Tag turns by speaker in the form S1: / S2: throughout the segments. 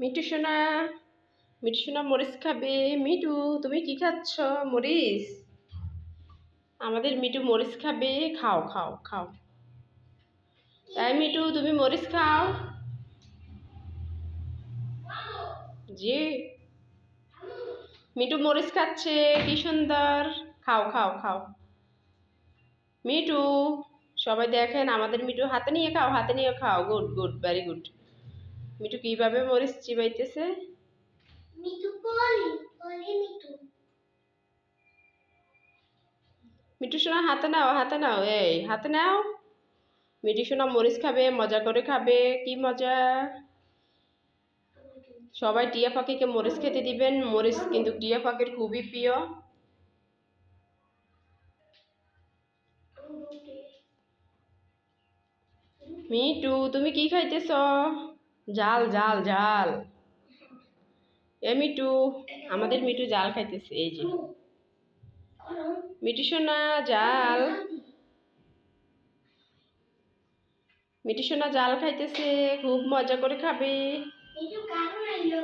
S1: মিঠু সোনা মিঠু সোনা মরিচ খাবে। মিঠু তুমি কি খাচ্ছ? মরিচ আমাদের মিঠু মরিচ খাবে। খাও খাও খাও। তাই মিঠু তুমি মরিচ খাও। জি। মিঠু মরিচ খাচ্ছে, কি সুন্দর। খাও খাও খাও। মিঠু সবাই দেখেন আমাদের মিঠু হাতে নিয়ে খাও, হাতে নিয়ে খাও। Good good very good Mithu কীভাবে মরিচ চিবাইতেছে?
S2: মিঠু
S1: সোনা হাতে নাও হাতে নাও এই হাতে নাও। মিঠু সোনা মরিচ খাবে মজা করে খাবে কি মজা? সবাই টিয়া পাখিকে মরিচ খেতে দিবেন মরিচ কিন্তু টিয়া পাখির খুবই প্রিয়। মিটু তুমি কি খাইতেছ? জাল জাল জাল। এ মিটু, আমাদের মিটু জাল খাইতেছে, এই যে। মিটু সোনা, জাল। মিটু সোনা জাল খাইতেছে, খুব মজা করে খাবে
S2: মিঠু কারণ আইলো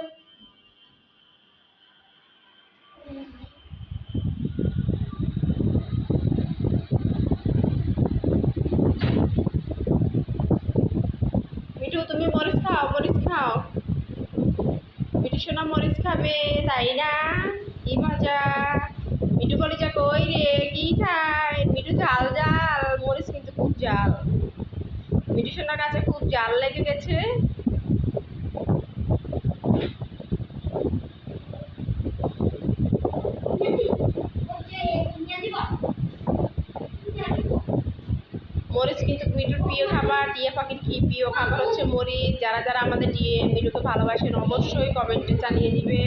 S1: মিঠু তুমি মরিচ খাও মরিচ খাও মিঠু সোনা মরিচ খাবে, তাই না? কি মজা? মিঠু যা কই রে, কি খায়? মিঠু জাল জাল, মরিচ কিন্তু খুব জাল। মিঠু সোনার কাছে খুব জাল লেগে গেছে। মরিচ কিন্তু মিঠুর প্রিয় খাবার, টিয়া পাখির কি প্রিয় খাবার হচ্ছে মরিচ। যারা যারা আমাদের টিয়ে মিঠুকে ভালোবাসেন, অবশ্যই কমেন্টে জানিয়ে দিবে